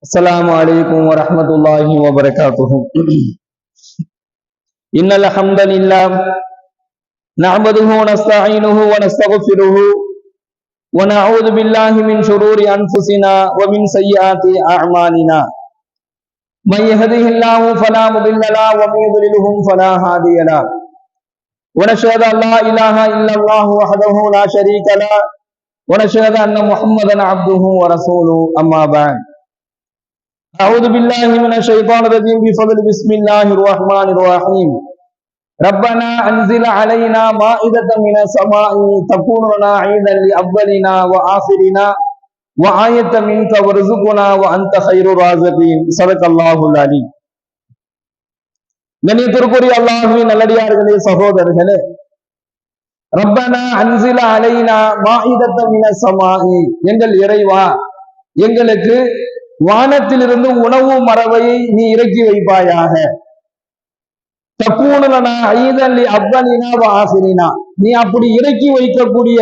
السلام عليكم ورحمة الله وبركاته. إن الحمد لله نعبده ونستعينه ونستغفره ونعوذ بالله من شرور أنفسنا ومن سيئات أعمالنا. من يهده الله فلا مضل له ومن يضللهم فلا هادي له. ونشهد أن لا إله إلا الله وحده لا شريك له. ونشهد أن محمدا عبده ورسوله. أما بعد. أعوذ بالله من الشيطان الرجيم بفضل بسم الله الرحمن الرحيم ربنا أنزل علينا مائدة من السماء تكون لنا عيدا لأولنا وآخرنا وآية منك وارزقنا وأنت خير الرازقين صدق الله العليم கண்ணியத்திற்குரிய அல்லாஹுவின் நல்லடியார்களே சகோதரர்களே ரப்பனா அன்சில அலைனா மாஇதத்த மின சமாஇ எங்கள் இறைவா எங்களுக்கு வானத்திலிருந்து உணவு மரபையை நீ இறக்கி வைப்பாயாக. தப்பூனலனா ஐதல்லி அவ்வலினா ஆசிரினா. நீ அப்படி இறக்கி வைக்கக்கூடிய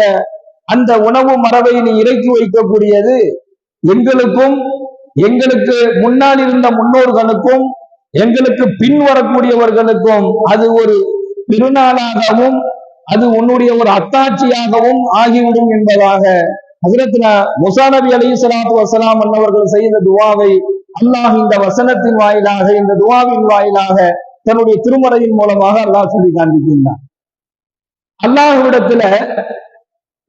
அந்த உணவு மரபை நீ இறக்கி வைக்கக்கூடியது எங்களுக்கும் எங்களுக்கு முன்னால் இருந்த முன்னோர்களுக்கும் எங்களுக்கு பின் வரக்கூடியவர்களுக்கும் அது ஒரு திருநாளாகவும் அது உன்னுடைய ஒரு அத்தாட்சியாகவும் ஆகிவிடும் என்பதாக ஹசரத்னா முசா நபி அலி சலாத்து வசலாம் அன்னவர்கள் செய்த துவாவை அல்லாஹ் இந்த வசனத்தின் வாயிலாக இந்த துவாவின் வாயிலாக தன்னுடைய திருமறையின் மூலமாக அல்லாஹ் சொல்லி காண்பிக்கின்றான். அல்லாஹ்விடத்துல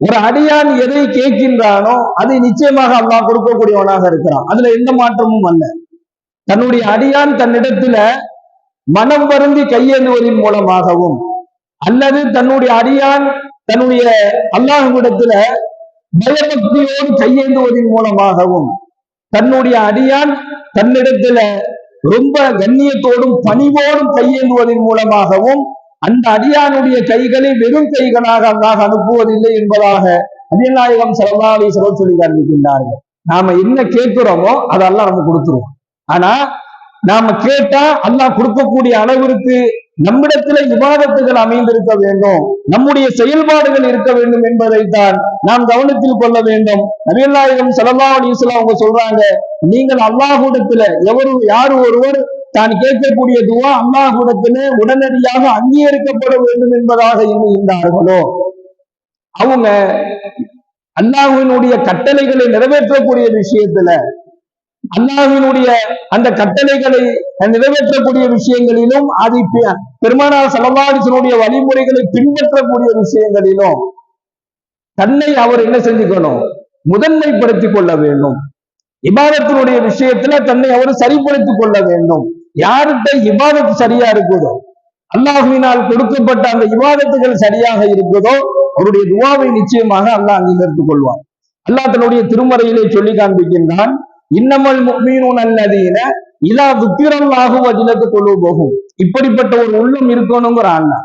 ஒரு அடியான் எதை கேட்கின்றானோ அதை நிச்சயமாக அல்லாஹ் கொடுக்கக்கூடியவனாக இருக்கிறான். அதுல எந்த மாற்றமும் அல்ல. தன்னுடைய அடியான் தன்னிடத்துல மனம் வருந்தி கையேந்துவதன் மூலமாகவும் அல்லது தன்னுடைய அடியான் தன்னுடைய அல்லாஹ்விடத்துல பயபக்தியோடு கையேந்துவதன் மூலமாகவும் தன்னுடைய அடியான் தன்னிடத்துல ரொம்ப கண்ணியத்தோடும் பணிவோடும் கையேந்துவதன் மூலமாகவும் அந்த அடியானுடைய கைகளை வெறும் கைகளாக அல்லாஹ் அனுப்புவதில்லை என்பதாக அபிநாயகம் சரவாலி சிறப்பு சொல்லி காண்பிக்கின்றார்கள். நாம என்ன கேட்கிறோமோ அதெல்லாம் நம்ம கொடுத்துருவோம் ஆனா நாம கேட்டா அல்லாஹ் கொடுக்கக்கூடிய அளவிற்கு நம்மிடத்துல விவாதத்துகள் அமைந்திருக்க வேண்டும். நம்முடைய செயல்பாடுகள் இருக்க வேண்டும் என்பதைத்தான் நாம் கவனத்தில் கொள்ள வேண்டும். நபியல்லாயிரம் சலல்லா அலிஸ்லாம் அவங்க சொல்றாங்க நீங்கள் அல்லாஹூடத்துல எவரு யார் ஒருவர் தான் கேட்கக்கூடிய துவா அல்லாஹூடத்துல உடனடியாக அங்கீகரிக்கப்பட வேண்டும் என்பதாக எண்ணுகின்றார்களோ அவங்க அல்லாஹுவினுடைய கட்டளைகளை நிறைவேற்றக்கூடிய விஷயத்துல அல்லாவினுடைய அந்த கட்டளைகளை நிறைவேற்றக்கூடிய விஷயங்களிலும் அதை பெருமானார் சலவாடிசனுடைய வழிமுறைகளை பின்பற்றக்கூடிய விஷயங்களிலும் தன்னை அவர் என்ன செஞ்சுக்கணும்? முதன்மைப்படுத்திக் கொள்ள வேண்டும். இபாதத்தினுடைய விஷயத்துல தன்னை அவர் சரிப்படுத்திக் கொள்ள வேண்டும். யார்கிட்ட இபாதத்து சரியா இருக்குதோ அல்லாஹுவினால் கொடுக்கப்பட்ட அந்த விவாதத்துகள் சரியாக இருக்குதோ அவருடைய துவாவை நிச்சயமாக அல்லாஹ் அங்கீகரித்துக் கொள்வார் அல்லாஹ் தன்னுடைய திருமறையிலே சொல்லி காண்பிக்கின்றான் இன்னமல் மீனூன் அல்லதீன இலா துக்கிரல்லாகும் வஜிலத்து கொள்ளு போகும் இப்படிப்பட்ட ஒரு உள்ளம் இருக்கணுங்கிற அண்ணா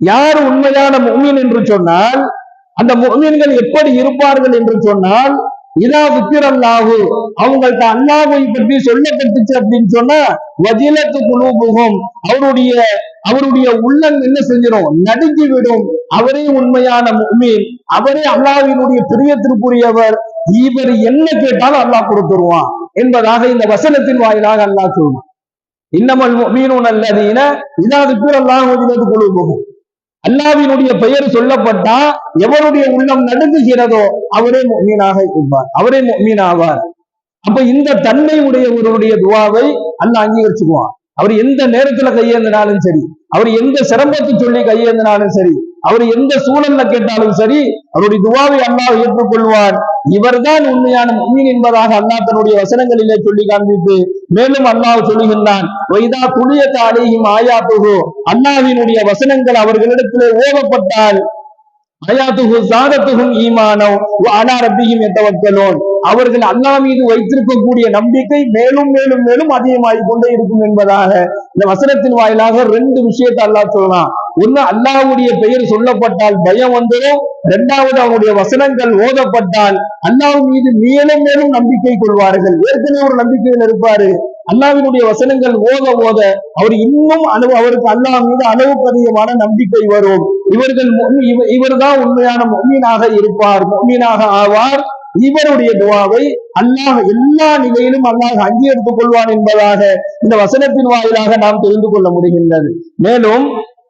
யார் உண்மையான முக்மீன் என்று சொன்னால் அந்த முக்மீன்கள் எப்படி இருப்பார்கள் என்று சொன்னால் இதா துக்கிரல்லாகு அவங்கள்ட்ட அல்லாஹை பற்றி சொல்லப்பட்டுச்சு அப்படின்னு சொன்னா வஜிலத்து குழு புகும் அவருடைய அவருடைய உள்ளம் என்ன செஞ்சிடும் நடுங்கி விடும் அவரே உண்மையான முக்மீன். அவரே அல்லாவினுடைய பிரியத்திற்குரியவர். இவர் என்ன கேட்டாலும் அல்லாஹ் கொடுத்துருவான் என்பதாக இந்த வசனத்தின் வாயிலாக அல்லாஹ் சொல்லுவான் இன்னமல் மீனூன் அல்லதீன இதாவது கூட அல்லாஹ் குழு போகும் அல்லாவினுடைய பெயர் சொல்லப்பட்டா எவருடைய உள்ளம் நடுங்குகிறதோ அவரே மீனாக இருப்பார். அவரே மீனாவார் அப்ப இந்த தன்மை உடையவருடைய துவாவை அல்லாஹ் அங்கீகரிச்சுக்குவான். அவர் எந்த நேரத்துல கையேந்தினாலும் சரி அவர் எந்த சிரமத்தை சொல்லி கையேந்தினாலும் சரி அவர் எந்த சூழல்ல கேட்டாலும் சரி அவருடைய துவாவை அல்லாஹ் ஏற்றுக்கொள்வார் இவர்தான் உண்மையான மீன் என்பதாக அல்லாஹ் தன்னுடைய வசனங்களிலே சொல்லி காண்பித்து மேலும் அல்லாஹ் சொல்லுகின்றான் வைதா துளியத்த அலையும் ஆயாத்துகு அல்லாஹினுடைய வசனங்கள் அவர்களிடத்திலே ஓதப்பட்டால் அயாத்துகு சாதத்துகும் ஈமானோ அனாரப்பியும் எத்தவக்கலோன் அவர்கள் அல்லா மீது வைத்திருக்கக்கூடிய நம்பிக்கை மேலும் மேலும் மேலும் அதிகமாகிக் கொண்டே இருக்கும் என்பதாக இந்த வசனத்தின் வாயிலாக ரெண்டு விஷயத்தை அல்லா சொல்லலாம் ஒண்ணு அல்லாவுடைய பெயர் சொல்லப்பட்டால் பயம் வந்துடும். இரண்டாவது அவனுடைய வசனங்கள் ஓதப்பட்டால் அல்லாஹ் மீது மேலும் மேலும் நம்பிக்கை கொள்வார்கள். ஏற்கனவே ஒரு நம்பிக்கையில் இருப்பாரு. அல்லாவினுடைய வசனங்கள் ஓத ஓத அவர் இன்னும் அளவு அவருக்கு அல்லாஹ் மீது அளவுக்கு அதிகமான நம்பிக்கை வரும். இவர்கள் இவர் தான் உண்மையான மொமீனாக இருப்பார் மொமீனாக ஆவார். இவருடைய துவாவை அல்லாஹ் எல்லா நிலையிலும் அல்லாஹ் அங்கீகரித்துக் கொள்வான் என்பதாக இந்த வசனத்தின் வாயிலாக நாம் தெரிந்து கொள்ள முடிகின்றது. மேலும்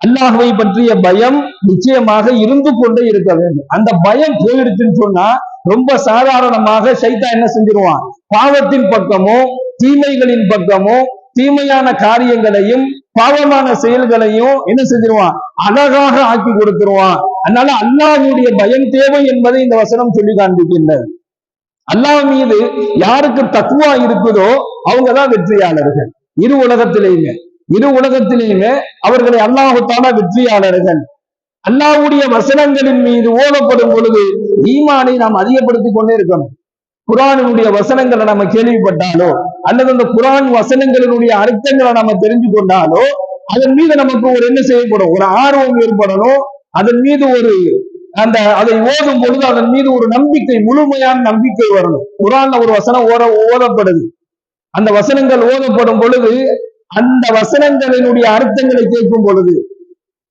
அல்லாஹுவை பற்றிய பயம் நிச்சயமாக இருந்து கொண்டே இருக்க வேண்டும். அந்த பயம் போயிடுச்சுன்னு சொன்னா ரொம்ப சாதாரணமாக சைத்தா என்ன செஞ்சிருவான்? பாவத்தின் பக்கமோ தீமைகளின் பக்கமோ தீமையான காரியங்களையும் பாவமான செயல்களையும் என்ன செஞ்சிருவான்? அழகாக ஆக்கி கொடுத்துருவான். அதனால அல்லாஹுடைய பயம் தேவை என்பதை இந்த வசனம் சொல்லி காண்பிக்கின்றது. அல்லாஹ் மீது யாருக்கு தக்குவா இருக்குதோ அவங்கதான் வெற்றியாளர்கள். இரு உலகத்திலேயுமே. இரு உலகத்திலேயுமே அவர்களை அல்லாஹுத்தான வெற்றியாளர்கள். அல்லாவுடைய வசனங்களின் மீது ஓடப்படும் பொழுது ஈமானை நாம் அதிகப்படுத்திக் கொண்டே இருக்கணும். குரானினுடைய வசனங்களை நம்ம கேள்விப்பட்டாலோ அல்லது அந்த குரான் வசனங்களினுடைய அர்த்தங்களை நம்ம தெரிஞ்சு கொண்டாலோ அதன் மீது நமக்கு ஒரு என்ன செய்யப்படும்? ஒரு ஆர்வம் ஏற்படணும். அதன் மீது ஒரு அந்த அதை ஓதும் பொழுது அதன் மீது ஒரு நம்பிக்கை முழுமையான நம்பிக்கை வரணும். குரான்ல ஒரு வசனம் ஓட ஓதப்படுது. அந்த வசனங்கள் ஓதப்படும் பொழுது அந்த வசனங்களினுடைய அர்த்தங்களை கேட்கும் பொழுது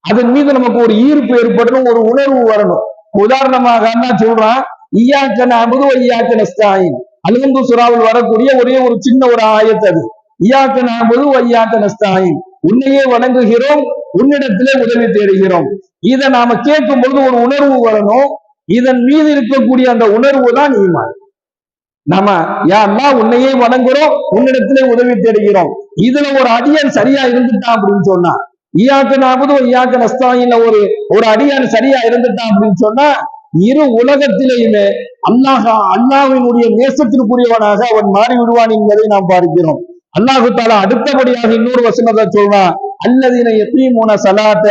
அதன் மீது நமக்கு ஒரு ஈர்ப்பு ஏற்படணும் ஒரு உணர்வு வரணும். உதாரணமாக அண்ணா சொல்றான் ஈயாக்கன அமுது ஐயாக்கன ஸ்தாயின் அலுகுந்து சுறாவில் வரக்கூடிய ஒரே ஒரு சின்ன ஒரு ஆயத்து அது. ஈயாக்கன அமுது ஐயாக்கன ஸ்தாயின் உன்னையே வணங்குகிறோம் உன்னிடத்திலே உதவி தேடுகிறோம். இதை நாம கேட்கும் பொழுது ஒரு உணர்வு வரணும். இதன் மீது இருக்கக்கூடிய அந்த உணர்வு தான் ஈமான். நாம யாருன்னா உன்னையே வணங்குறோம் உன்னிடத்திலே உதவி தேடுகிறோம். இதுல ஒரு அடியான் சரியா இருந்துட்டான் அப்படின்னு சொன்னா ஈயாக்கு நாபது ஈயாக்கு நஸ்தாயில ஒரு ஒரு அடியான் சரியா இருந்துட்டான் அப்படின்னு சொன்னா இரு உலகத்திலேயுமே அல்லாஹ் அல்லாஹ்வினுடைய நேசத்திற்குரியவனாக அவன் மாறி விடுவான் என்பதை நாம் பார்க்கிறோம். அல்லாஹு தாலா அடுத்தபடியாக இன்னொரு வசனத்தை சொல்வான் அல்லதின எத்தீமுன சலாத்த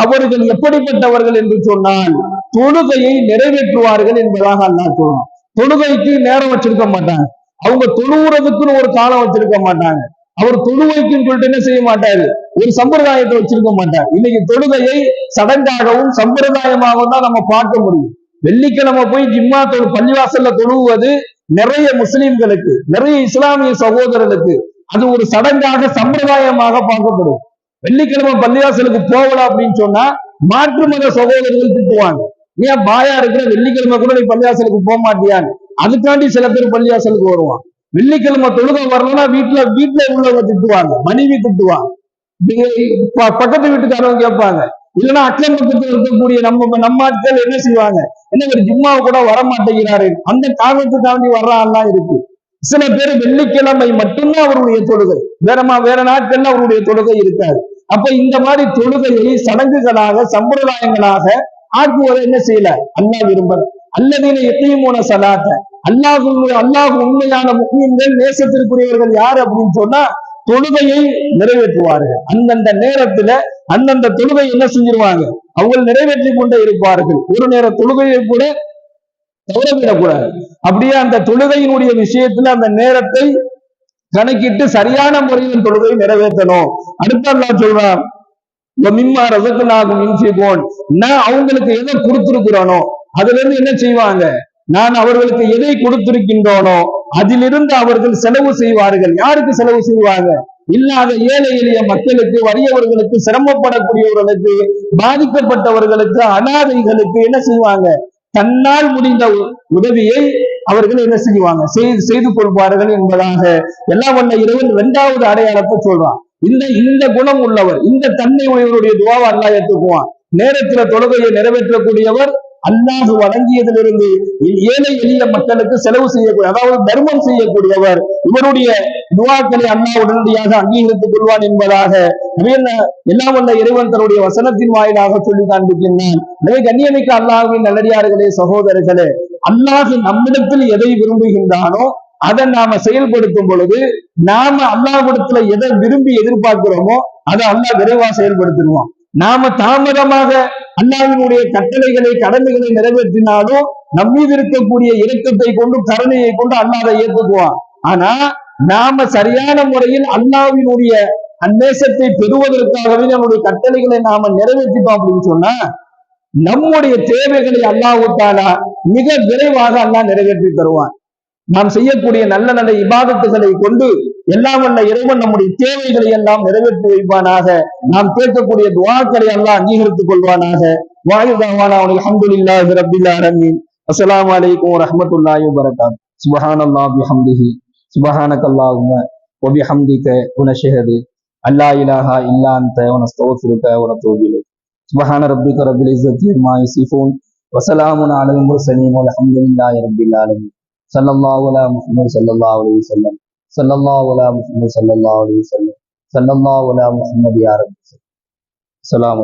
அவர்கள் எப்படிப்பட்டவர்கள் என்று சொன்னால் தொழுகையை நிறைவேற்றுவார்கள் என்பதாக அல்லாஹ் சொல்வான் தொழுகைக்கு நேரம் வச்சிருக்க மாட்டாங்க. அவங்க தொழுவுறதுக்குன்னு ஒரு காலம் வச்சிருக்க மாட்டாங்க. அவர் தொழுவைக்குன்னு சொல்லிட்டு என்ன செய்ய மாட்டாரு? ஒரு சம்பிரதாயத்தை வச்சிருக்க மாட்டார். இன்னைக்கு தொழுகையை சடங்காகவும் சம்பிரதாயமாகவும் தான் நம்ம பார்க்க முடியும். வெள்ளிக்கிழமை போய் ஜிம்மா தொழு பள்ளிவாசல்ல தொழுவது நிறைய முஸ்லிம்களுக்கு நிறைய இஸ்லாமிய சகோதரர்களுக்கு அது ஒரு சடங்காக சம்பிரதாயமாக பார்க்கப்படும் வெள்ளிக்கிழமை பள்ளிவாசலுக்கு போகல அப்படின்னு சொன்னா மாற்று மத சகோதரர்கள் திட்டுவாங்க. நீ ஏன் பாயா இருக்கிற வெள்ளிக்கிழமை கூட நீ பள்ளியாசலுக்கு போக மாட்டியான்னு. அதுக்காண்டி சில பேர் பள்ளியாசலுக்கு வருவான். வெள்ளிக்கிழமை தொழுகை வரலன்னா வீட்டுல வீட்டுல உள்ளவங்க திட்டுவாங்க மனைவி திட்டுவாங்க. பக்கத்து வீட்டுக்காரவங்க கேட்பாங்க. இல்லைன்னா அக்கம் பக்கத்தில் இருக்கக்கூடிய நம்ம நம்ம ஆட்கள் என்ன செய்வாங்க? என்ன ஒரு ஜிம்மாவை கூட வர மாட்டேங்கிறாரு அந்த காரணத்துக்காண்டி வர்றான்லாம் இருக்கு. சில பேர் வெள்ளிக்கிழமை மட்டும்தான் அவருடைய தொழுகை. வேறமா வேற நாட்கள்ல அவருடைய தொழுகை இருக்காது. அப்ப இந்த மாதிரி தொழுகையை சடங்குகளாக சம்பிரதாயங்களாக ஆக்குவதை என்ன செய்யல? அல்லாஹ் விரும்பல. அல்லதீன போன சலாத்த. அல்லாஹ் அல்லாஹ் உண்மையான முஸ்லிம்கள் நேசத்திற்குரியவர்கள் யார் அப்படின்னு சொன்னா தொழுகையை நிறைவேற்றுவார்கள். அந்தந்த நேரத்துல அந்தந்த தொழுகை என்ன செஞ்சிருவாங்க? அவங்க நிறைவேற்றி கொண்டே இருப்பார்கள். ஒரு நேர தொழுகையை கூட தவறவிடக்கூடாது. அப்படியே அந்த தொழுகையினுடைய விஷயத்துல அந்த நேரத்தை கணக்கிட்டு சரியான முறையில் தொழுகை நிறைவேற்றணும். அடுத்த சொல்றான் மிம்மா ரசத்துனாகும் இன்சிபோன் நான் அவங்களுக்கு எதை கொடுத்திருக்கிறோனோ அதுல இருந்து என்ன செய்வாங்க? நான் அவர்களுக்கு எதை கொடுத்திருக்கின்றோனோ அதிலிருந்து அவர்கள் செலவு செய்வார்கள். யாருக்கு செலவு செய்வாங்க? இல்லாத ஏழை எளிய மக்களுக்கு வறியவர்களுக்கு சிரமப்படக்கூடியவர்களுக்கு பாதிக்கப்பட்டவர்களுக்கு அனாதைகளுக்கு என்ன செய்வாங்க? தன்னால் முடிந்த உ- உதவியை அவர்கள் என்ன செய்வாங்க? செய்து செய்து கொள்வார்கள் என்பதாக எல்லாம் வல்ல இறைவன் இரண்டாவது அடையாளத்தை சொல்றான். இந்த இந்த குணம் உள்ளவர் இந்த தன்மை உடையவருடைய துவாவை அல்லா ஏற்றுக்குவான். நேரத்துல தொழுகையை நிறைவேற்றக்கூடியவர் அல்லாஹ் வழங்கியதிலிருந்து ஏழை எளிய மக்களுக்கு செலவு செய்யக்கூடிய அதாவது தர்மம் செய்யக்கூடியவர் இவருடைய துவாக்களை அண்ணா உடனடியாக அங்கீகரித்துக் கொள்வான் என்பதாக எல்லாம் வல்ல இறைவன் தன்னுடைய வசனத்தின் வாயிலாக சொல்லி காண்பிக்கின்றான். எனவே கண்ணியமிக்க அல்லாஹுவின் நல்லடியார்களே சகோதரர்களே அல்லாஹ் நம்மிடத்தில் எதை விரும்புகின்றானோ அதை நாம செயல்படுத்தும் பொழுது நாம அல்லாஹ்விடத்துல எதை விரும்பி எதிர்பார்க்கிறோமோ அதை அல்லாஹ் விரைவா செயல்படுத்திடுவோம் நாம தாமதமாக அண்ணாவினுடைய கட்டளைகளை கடமைகளை நிறைவேற்றினாலும் நம்மீது இருக்கக்கூடிய இரக்கத்தை கொண்டு கருணையை கொண்டு அண்ணாவை அதை ஏற்றுக்குவான். ஆனா நாம சரியான முறையில் அண்ணாவினுடைய அந்நேசத்தை பெறுவதற்காகவே நம்முடைய கட்டளைகளை நாம நிறைவேற்றிட்டோம் அப்படின்னு சொன்னா நம்முடைய தேவைகளை அல்லாஹ் மிக விரைவாக அல்லாஹ் நிறைவேற்றி தருவான். நாம் செய்யக்கூடிய நல்ல நல்ல இபாதத்துகளை கொண்டு எல்லாம் வல்ல இறைவன் நம்முடைய தேவைகளை எல்லாம் நிறைவேற்றி வைப்பானாக. நாம் கேட்கக்கூடிய துவாக்களை எல்லாம் அங்கீகரித்துக் கொள்வானாக. வாயுதாவான அவனுக்கு அஹமதுல்லாஹி ரபில் ஆலமீன். அஸ்ஸலாமு அலைக்கும் வரஹ்மத்துல்லாஹி வபரகாத். சுபஹானல்லாஹ் பிஹம்திஹி. சுபஹானக்கல்லாஹும்ம. வபிஹம்திக உனஷஹது. அல்லா இலாஹா இல்லா அன்த வனஸ்தக்ஃபிருக வனதூபு இலைக் சுபஹான ரப்பிக ரப்பில் இஸ்ஸத்தி அம்மா யசிஃபூன். வஸலாமுன் அலல் முர்சலீன். வல்ஹம்துலில்லாஹி ரப்பில் ஆலமீன். സല്ലല്ലാഹു മുഹമ്മദ് സല്ലല്ലാഹു അലൈഹി വസല്ലം. സല്ലല്ലാഹു മുഹമ്മദ് സല്ലല്ലാഹു അലൈഹി വസല്ലം. സല്ലല്ലാഹു അസ്സലാമു